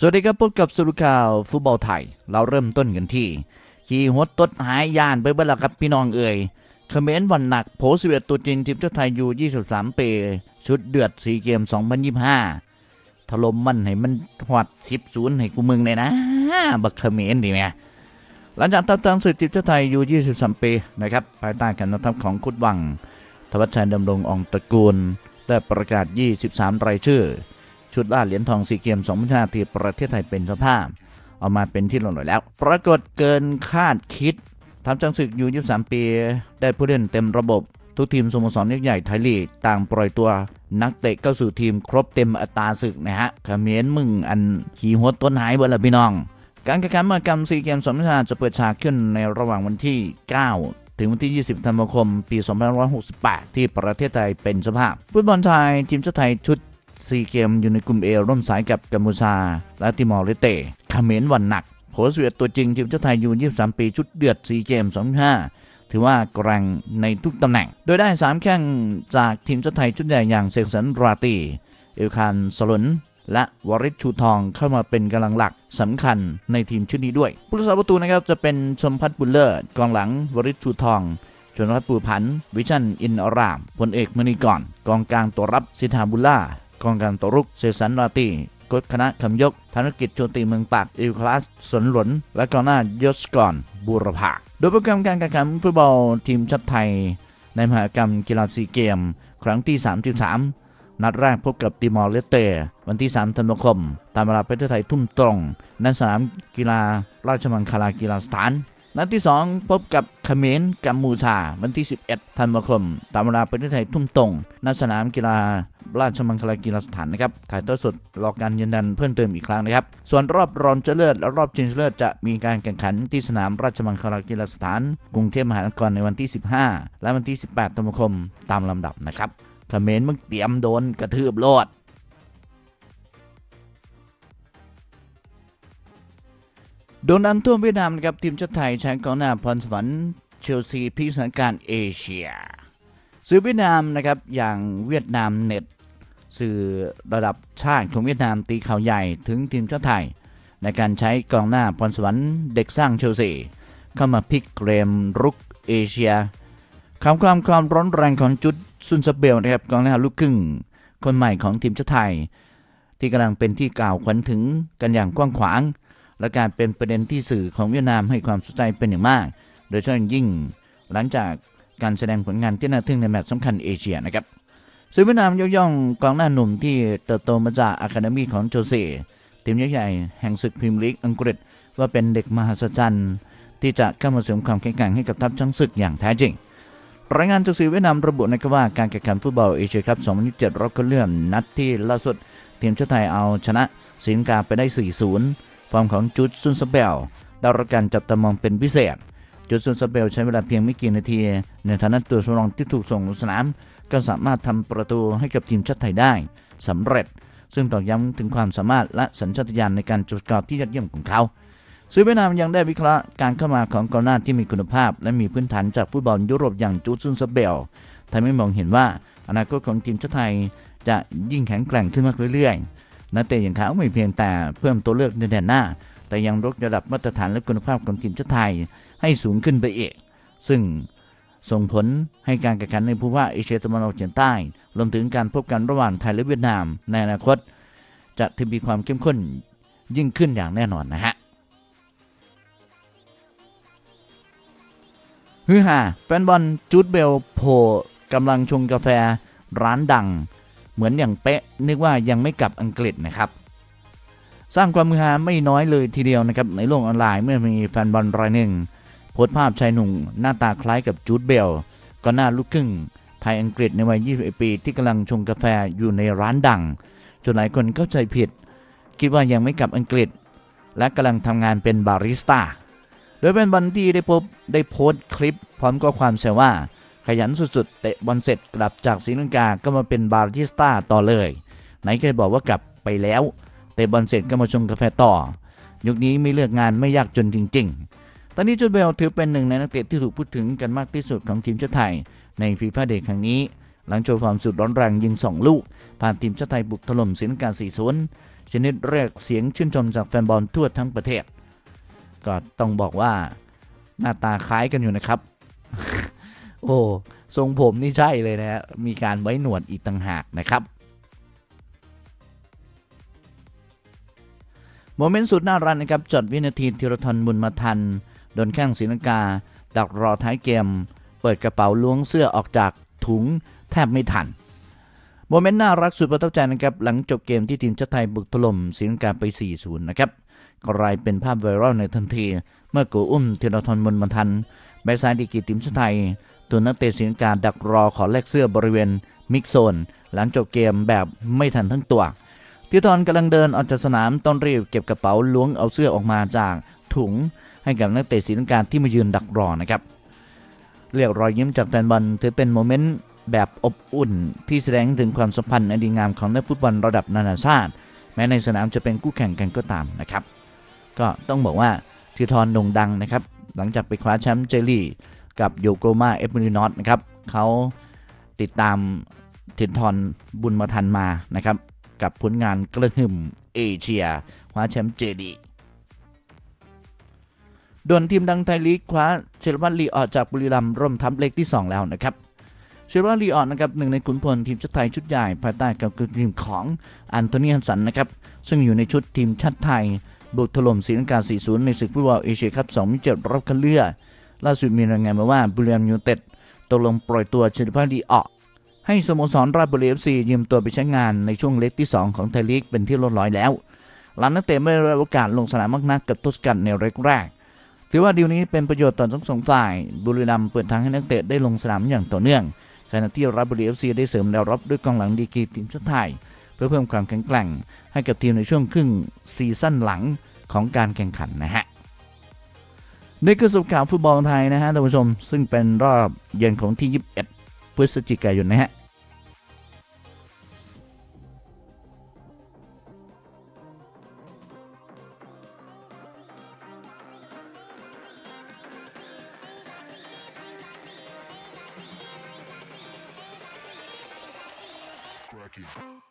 สวัสดีครับพบกับสุรุข่าวฟุตบอลไทย เราเริ่มต้นกันที่ ขี่หัวตดหายยานไปเบ้ละครับพี่น้องเอ่ยเขมรวันหนักโผสิเวตตัวจริงทีมชาติไทยยู23 ปี ชุดเดือดสีเกม 2025 ถล่มมันให้มันหวัด10ศูนย์ให้กูมึงเลยนะ บักเขมรดีไหมหลังจากทัพทางสื่อทีมชาติไทยยู23 ปีนะครับภายใต้การนำทัพของคุดวัง ทวัชชัยดำรงอองตระกูล ได้ประกาศ 23 รายชื่อ ชุดล่าเหรียญทองซีเกม2025ที่ประเทศไทยเป็นเจ้าภาพ เอามาเป็นที่ลงหน่อยแล้ว ปรากฏเกินคาดคิดทำจังศึกอยู่23 ปี ได้ผู้เล่นเต็มระบบ ทุกทีมสโมสรยักใหญ่ไทยลีกต่างปล่อยตัวนักเตะเข้าสู่ทีมครบเต็มอัตราศึกนะฮะเขมรมึงอันขี่หัวต้นหายเบละพี่น้อง การแข่งขันมหกรรมซีเกม2025จะเปิดฉากขึ้นในระหว่างวันที่ 9ถึงวันที่ 20 ธันวาคม ปี 2568 ที่ประเทศไทยเป็นเจ้าภาพ ฟุตบอลไทย ทีมชาติไทยชุด ซีเกมอยู่ในกลุ่มเอร่วมสายกับกัมพูชา และติมอร์เลสเตเมรวันหนักโผสเวียตตัวจริงทีมชาติไทยอยู่23 ปีชุดเดือดซีเกม25ถือว่าแกร่งในทุกตำแหน่ง โดยได้ 3 แข้งจากทีมชาติไทยชุดใหญ่อย่างเซกสันราตี เอลคานสลุนและวริชชูทองเข้ามาเป็นกำลังหลักสำคัญในทีมชุดนี้ด้วย ผู้รักษาประตูนะครับจะเป็นชมพัฒน์บุญเลิศกองหลังวริชชูทอง ชนวัฒน์ปูผันวิชันอินอรามพลเอกมณีก่อน กองกลางตัวรับสิทธาบุลล่า กองกางตัวรุกเซสันราตีกฎคณะคำยกธนกิจโชติเมืองปากอิลคลาสสนหลน และกองหน้ายศกรบูรพาโดยโปรแกรมการแข่งขันฟุตบอลทีมชาติไทย ในมหากรรมกีฬาซีเกม ครั้งที่ 33 นัดแรกพบกับติมอร์เลสเตวันที่ 3 ธันวาคม ตามเวลาประเทศไทยทุ่มตรงณสนามกีฬาราชมังคลากีฬาสถานนัดที่ 2 พบกับเขมรกัมพูชา วันที่ 11 ธันวาคม ตามเวลาประเทศไทยทุ่มตรงณสนามกีฬา ราชมังคลากีฬาสถานนะครับถ่ายทอดสดรอการยืนยันเพิ่มเติมอีกครั้งนะครับ ส่วนรอบรองชนะเลิศและรอบชิงชนะเลิศจะมีการแข่งขันที่สนามราชมังคลากีฬาสถาน กรุงเทพมหานครในวันที่ 15 และวันที่ 18ธันวาคมตามลำดับนะครับเขมรมึงเตรียมโดนกระทืบโลดโดนดันท่วมเวียดนามนะครับทีมชาติไทยใช้กองหน้าพรสวรรค์เชลซีพิสถานการณ์เอเชียสื่อเวียดนามนะครับอย่างเวียดนามเน็ต สื่อระดับชาติของเวียดนามตีข่าวใหญ่ถึงทีมชาติไทย ในการใช้กองหน้าพรสวรรค์เด็กสร้างเชลซีเข้ามาพลิกเกมรุกเอเชียคำความความร้อนแรงของจุดซุนซาเบลนะครับกองหน้าลูกครึ่ง คนใหม่ของทีมชาติไทย ที่กำลังเป็นที่กล่าวขวัญถึงกันอย่างกว้างขวาง และการเป็นประเด็นที่สื่อของเวียดนามให้ความสนใจเป็นอย่างมาก โดยเฉพาะยิ่งหลังจากการแสดงผลงานที่น่าทึ่งในแมตช์สำคัญเอเชียนะครับ สื่อเวียดนามยกย่องกองหน้าหนุ่มที่เติบโตมาจากอะคาเดมีของโจเซ่ทีมยักษ์ใหญ่แห่งศึกพรีเมียร์ลีกอังกฤษ ว่าเป็นเด็กมหัศจรรย์ที่จะเข้ามาเสริมความแข็งแกร่งให้กับทัพช้างศึกอย่างแท้จริงรายงานจากสื่อเวียดนามระบุนะครับว่าการแข่งขันฟุตบอลเอเชียคัพ 2027รอบคัดเลือกนัดที่ล่าสุด ทีมชาติไทยเอาชนะสิงคโปร์ไปได้ 4-0 ฟอร์มของจุดซุนสเบลได้รับการจับตามองเป็นพิเศษ จุดซุนสเบลใช้เวลาเพียงไม่กี่นาที ในฐานะตัวสำรองที่ถูกส่งลงสนาม ก็สามารถทำประตูให้กับทีมชาติไทยได้สำเร็จ ซึ่งตอกย้ำถึงความสามารถและสัญชาตญาณในการจุดกรอบที่ยอดเยี่ยมของเขาสื่อเวียดนามยังได้วิเคราะห์การเข้ามาของกองหน้าที่มีคุณภาพ และมีพื้นฐานจากฟุตบอลยุโรปอย่างจูดซุนสเบลทำให้มองเห็นว่าอนาคตของทีมชาติไทยจะยิ่งแข็งแกร่งขึ้นมากเรื่อยๆนักเตะอย่างเขาไม่เพียงแต่เพิ่มตัวเลือกในแดนหน้า แต่ยังยกระดับมาตรฐานและคุณภาพของทีมชาติไทยให้สูงขึ้นไปอีก ซึ่งส่งผลให้การแข่งขันในภูมิภาคเอเชียตะวันออกเฉียงใต้ รวมถึงการพบกันระหว่างไทยและเวียดนาม ในอนาคต จะทวีความเข้มข้นยิ่งขึ้นอย่างแน่นอนนะฮะฮือฮาแฟนบอลจูดเบลโผล่กำลังชงกาแฟร้านดัง เหมือนอย่างเป๊ะนึกว่ายังไม่กลับอังกฤษนะครับ สร้างความมือฮาไม่น้อยเลยทีเดียวนะครับในโลกออนไลน์เมื่อมีแฟนบอลรายหนึ่งโพสต์ภาพชายหนุ่มหน้าตาคล้ายกับจูดเบลก็หน้าลูกครึ่งไทยอังกฤษในวัย 21 ปีที่กำลังชงกาแฟอยู่ในร้านดังจนหลายคนเข้าใจผิด คิดว่ายังไม่กลับอังกฤษ และกำลังทำงานเป็นบาริสต้าโดยเป็นบอลที่ได้พบได้โพสต์คลิป พร้อมข้อความแซวว่า ขยันสุดๆเตะบอลเสร็จกลับจากศรีลังกาก็มาเป็นบาริสต้าต่อเลย ไหนเคยบอกว่ากลับไปแล้ว เตะบอลเสร็จก็มาชงกาแฟต่อ ยุคนี้ไม่เลือกงานไม่ยากจนจริง ๆ ตอนนี้จูดเบลถือเป็นหนึ่งในนักเตะที่ถูกพูดถึงกันมากที่สุดของทีมชาติไทย ในฟีฟ่าเดย์ครั้งนี้ หลังโชว์ฟอร์มสุดร้อนแรงยิง 2 ลูก ผ่านทีมชาติไทยบุกถล่มศรีลังกา4-0ชนิดเรียกเสียงชื่นชมจากแฟนบอลทั่วทั้งประเทศ ก็ต้องบอกว่าหน้าตาคล้ายกันอยู่นะครับ โอ้ทรงผมนี่ใช่เลยนะฮะมีการไว้หนวดอีกต่างหากนะครับ โมเมนต์สุดน่ารักนะครับจดวินาทีธีรทรบุญมาทันโดนแข้งศรีลังกา ดักรอท้ายเกม เปิดกระเป๋าล้วงเสื้อออกจากถุงแทบไม่ทันโมเมนต์น่ารักสุดประทับใจนะครับหลังจบเกมที่ทีมชาติไทยบุกถล่มศรีลังกาไป 4-0 นะครับกลายเป็นภาพไวรัลในทันที เมื่อกูอุ้มธีรทรบุญมาทันแบ็กซ้ายดีกีทีมชาติไทยตัวนักเตะศรีลังกาดักรอขอแลกเสื้อบริเวณมิกโซน หลังจบเกมแบบไม่ทันทั้งตัว ทิทอนกำลังเดินออกจากสนามต้องรีบเก็บกระเป๋าล้วงเอาเสื้อออกมาจากถุงให้กับนักเตะศรีลังกาที่มายืนดักรอนะครับ เรียกรอยยิ้มจากแฟนบอลถือเป็นโมเมนต์แบบอบอุ่นที่แสดงถึงความสัมพันธ์อันดีงามของนักฟุตบอลระดับนานาชาติ แม้ในสนามจะเป็นคู่แข่งกันก็ตามนะครับ ก็ต้องบอกว่าทิทอนโด่งดังนะครับ หลังจากไปคว้าแชมป์เจลีกกับโยโกมาเอฟมิลินอตนะครับเขาติดตามทิทอนบุญมาทันมานะครับ กับผลงานกระหึ่มเอเชียคว้าแชมป์เจดีด่วนทีมดังไทยลีกคว้าเชลวันลีออกจากบุรีรัมย์ร่วมทัพเล็กที่ 2 แล้วนะครับเชลวันลีออกนะครับหนึ่งในขุนพลทีมชาติไทยชุดใหญ่ภายใต้การคุมทีมของอันโทนีฮันสันนะครับซึ่งอยู่ในชุดทีมชาติไทยบุกถล่มศรีลังกา 4-0 ในศึกฟุตบอลเอเชียคัพ2007รอบคัดเลือกล่าสุดมีรายงานมาว่าบุรีรัมย์ยูเต็ดตกลงปล่อยตัวเชลวันลีออก ให้สโมสรราชบุรีเอฟซียืมตัวไปใช้งานในช่วงเล็กที่ 2 ของไทยลีกเป็นที่เรียบร้อยแล้ว หลังนักเตะไม่ได้รับโอกาสลงสนามมากนักกับทศกัณฐ์ในเล็กแรก ถือว่าดีลนี้เป็นประโยชน์ต่อทั้งสองฝ่าย บุรีรัมย์เปิดทางให้นักเตะได้ลงสนามอย่างต่อเนื่อง ขณะที่ราชบุรีเอฟซีได้เสริมแนวรับด้วยกองหลังดีกรีทีมชาติไทย เพื่อเพิ่มความแข็งแกร่ง ให้กับทีมในช่วงครึ่งซีซั่นหลังของการแข่งขันนะฮะนี่คือสุขข่าวฟุตบอลไทยนะฮะท่านผู้ชมซึ่งเป็นรอบเย็นของที่ 21 พฤศจิกายนนะฮะ Crack it.